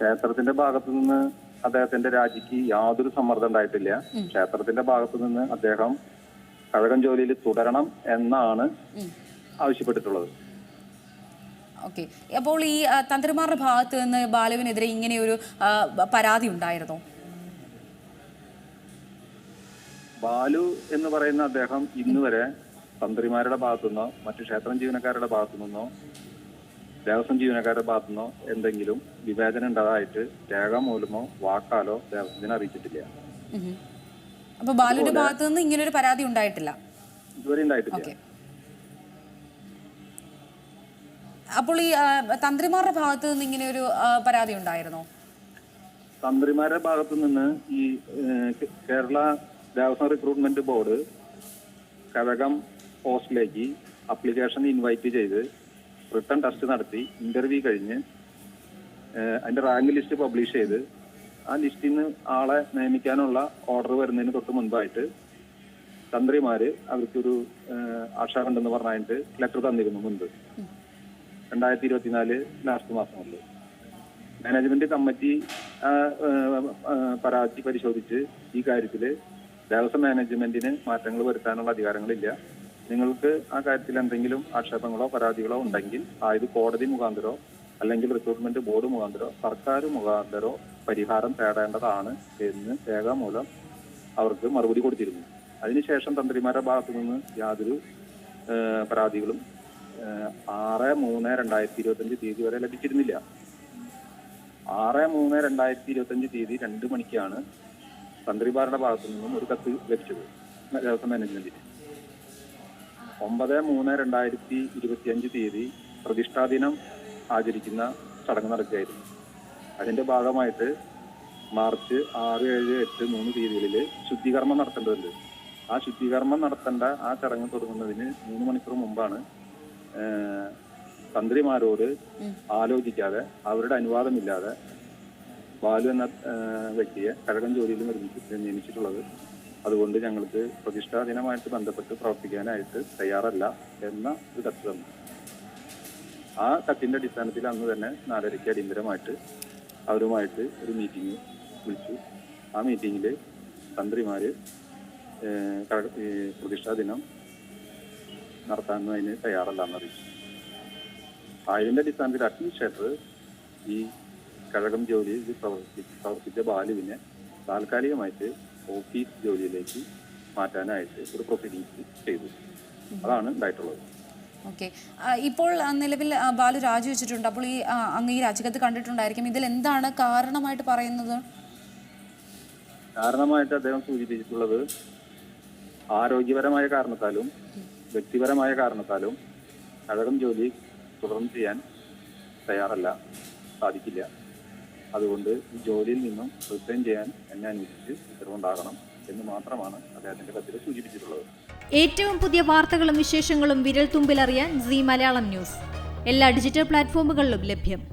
ക്ഷേത്രത്തിന്റെ ഭാഗത്തു നിന്ന് അദ്ദേഹത്തിന്റെ രാജിക്ക് യാതൊരു സമ്മർദ്ദം ഉണ്ടായിട്ടില്ല. ക്ഷേത്രത്തിന്റെ ഭാഗത്തു നിന്ന് അദ്ദേഹം കഴകം ജോലിയിൽ തുടരണം എന്നാണ് ആവശ്യപ്പെട്ടിട്ടുള്ളത്. ഓക്കെ. അപ്പോൾ ഈ തന്ത്രിമാരുടെ ഭാഗത്ത് നിന്ന് ബാലുവിനെതിരെ ഇങ്ങനെ ഒരു പരാതി ഉണ്ടായിരുന്നോ? ബാലു എന്ന് പറയുന്ന അദ്ദേഹം ഇന്നുവരെ തന്ത്രിമാരുടെ ഭാഗത്തു ഭാഗത്തുനിന്നോ മറ്റു ക്ഷേത്രം ജീവനക്കാരുടെ ഭാഗത്തു നിന്നോ ദേവസ്വം ജീവനക്കാരുടെ ഭാഗത്തുനിന്നോ എന്തെങ്കിലും വിവേചനം ഉണ്ടായതായിട്ട് രേഖാമൂലമോ വാക്കാലോ ദേവസ്വത്തിനെ അറിയിച്ചിട്ടില്ല. അപ്പൊ ബാലുവിന്റെ ഭാഗത്തു നിന്ന് ഇങ്ങനെ ഒരു പരാതി ഉണ്ടായിട്ടില്ല? ഇതുവരെ ഉണ്ടായിട്ടില്ല. അപ്പോൾ ഈ തന്ത്രിമാരുടെ ഭാഗത്ത് നിന്ന് ഇങ്ങനെ ഒരു പരാതി ഉണ്ടായിരുന്നോ? തന്ത്രിമാരുടെ ഭാഗത്തു നിന്ന് ഈ കേരള ദേവസ്വം റിക്രൂട്ട്മെന്റ് ബോർഡ് കഴകം പോസ്റ്റിലേക്ക് അപ്ലിക്കേഷൻ ഇൻവൈറ്റ് ചെയ്ത് റിട്ടേൺ ടെസ്റ്റ് നടത്തി ഇന്റർവ്യൂ കഴിഞ്ഞ് അതിന്റെ റാങ്ക് ലിസ്റ്റ് പബ്ലിഷ് ചെയ്ത് ആ ലിസ്റ്റിൽ നിന്ന് ആളെ നിയമിക്കാനുള്ള ഓർഡർ വരുന്നതിന് തൊട്ട് മുൻപായിട്ട് തന്ത്രിമാര് അവർക്കൊരു ആക്ഷേപമുണ്ടെന്ന് പറഞ്ഞിട്ട് ലെറ്റർ തന്നിരുന്നു മുൻപ്. രണ്ടായിരത്തി ഇരുപത്തിനാല് ലാസ്റ്റ് മാസങ്ങളിൽ. മാനേജ്മെന്റ് കമ്മിറ്റി പരാതി പരിശോധിച്ച് ഈ കാര്യത്തിൽ ദേവസ്വം മാനേജ്മെന്റിന് മാറ്റങ്ങൾ വരുത്താനുള്ള അധികാരങ്ങളില്ല. നിങ്ങൾക്ക് ആ കാര്യത്തിൽ എന്തെങ്കിലും ആക്ഷേപങ്ങളോ പരാതികളോ ഉണ്ടെങ്കിൽ ആയത് കോടതി മുഖാന്തരോ അല്ലെങ്കിൽ റിക്രൂട്ട്മെന്റ് ബോർഡ് മുഖാന്തരോ സർക്കാർ മുഖാന്തരോ പരിഹാരം തേടേണ്ടതാണ് എന്ന് രേഖാമൂലം അവർക്ക് മറുപടി കൊടുത്തിരുന്നു. അതിനുശേഷം തന്ത്രിമാരുടെ ഭാഗത്തു നിന്ന് യാതൊരു പരാതികളും ആറ് മൂന്ന് രണ്ടായിരത്തി ഇരുപത്തഞ്ച് തീയതി വരെ ലഭിച്ചിരുന്നില്ല. ആറ് മൂന്ന് രണ്ടായിരത്തി ഇരുപത്തഞ്ച് തീയതി രണ്ട് മണിക്കാണ് തന്ത്രിമാരുടെ ഭാഗത്തു നിന്നും ഒരു കത്ത് ലഭിച്ചത്. ദേവസ്വം മാനേജ്മെന്റിന് ഒമ്പത് മൂന്ന് രണ്ടായിരത്തി ഇരുപത്തിയഞ്ച് തീയതി പ്രതിഷ്ഠാദിനം ആചരിക്കുന്ന ചടങ്ങ് നടക്കുകയായിരുന്നു. അതിന്റെ ഭാഗമായിട്ട് മാർച്ച് ആറ് ഏഴ് എട്ട് മൂന്ന് തീയതികളിൽ ശുദ്ധീകർമ്മം നടത്തേണ്ടതുണ്ട്. ആ ശുദ്ധീകർമ്മം നടത്തേണ്ട ആ ചടങ്ങ് തുടങ്ങുന്നതിന് മൂന്ന് മണിക്കൂർ മുമ്പാണ് തന്ത്രിമാരോട് ആലോചിക്കാതെ അവരുടെ അനുവാദമില്ലാതെ ബാലു എന്ന വ്യക്തിയെ കഴകം ജോലിയിൽ നിർമ്മിച്ച് നിയമിച്ചിട്ടുള്ളത് അതുകൊണ്ട് ഞങ്ങൾക്ക് പ്രതിഷ്ഠാ ദിനമായിട്ട് ബന്ധപ്പെട്ട് പ്രവർത്തിക്കാനായിട്ട് തയ്യാറല്ല എന്ന ഒരു കത്ത് തന്നു ആ കത്തിന്റെ അടിസ്ഥാനത്തിൽ അന്ന് തന്നെ നാലരയ്ക്ക് അടിയന്തരമായിട്ട് അവരുമായിട്ട് ഒരു മീറ്റിംഗ് വിളിച്ചു. ആ മീറ്റിങ്ങിൽ തന്ത്രിമാര് ഈ പ്രതിഷ്ഠാ ദിനം നടത്താനും അതിന് തയ്യാറല്ല എന്നറിയിച്ചു അതിന്റെ അടിസ്ഥാനത്തിൽ അഡ്മിനിസ്ട്രേറ്റർ ഈ കഴകം ജോലിയിൽ പ്രവർത്തി പ്രവർത്തിച്ച ബാലുവിനെ താൽക്കാലികമായിട്ട് ഓഫീസ് ജോലിയിലേക്ക് മാറ്റാനായിട്ട് ഒരു പ്രൊസീഡിങ്സ് ചെയ്തു. അതാണ് ഉണ്ടായിട്ടുള്ളത് ഓക്കെ. ഇപ്പോൾ നിലവിൽ ബാലു രാജിവെച്ചിട്ടുണ്ട്. അപ്പോൾ ഈ അങ്ങ് ഈ രാജിക്കത്ത് കണ്ടിട്ടുണ്ടായിരിക്കും. ഇതിൽ എന്താണ് കാരണമായിട്ട് പറയുന്നത്? കാരണമായിട്ട് അദ്ദേഹം സൂചിപ്പിച്ചിട്ടുള്ളത് ആരോഗ്യപരമായ കാരണത്താലും വ്യക്തിപരമായ കാരണത്താലും കഴകം ജോലി തുടർന്ന് ചെയ്യാൻ തയ്യാറല്ല സാധിക്കില്ല. അതുകൊണ്ട് ഈ ജോലിയിൽ നിന്നും റിസൈൻ ചെയ്യാൻ എന്നെ അനുവദിച്ച് ഉത്തരവുണ്ടാകണം എന്ന് മാത്രമാണ് അദ്ദേഹത്തിന്റെ കത്തിൽ സൂചിപ്പിച്ചിട്ടുള്ളത്. ഏറ്റവും പുതിയ വാർത്തകളും വിശേഷങ്ങളും വിരൽ തുമ്പിലറിയാൻ സി മലയാളം ന്യൂസ്. എല്ലാ ഡിജിറ്റൽ പ്ലാറ്റ്ഫോമുകളിലും ലഭ്യം.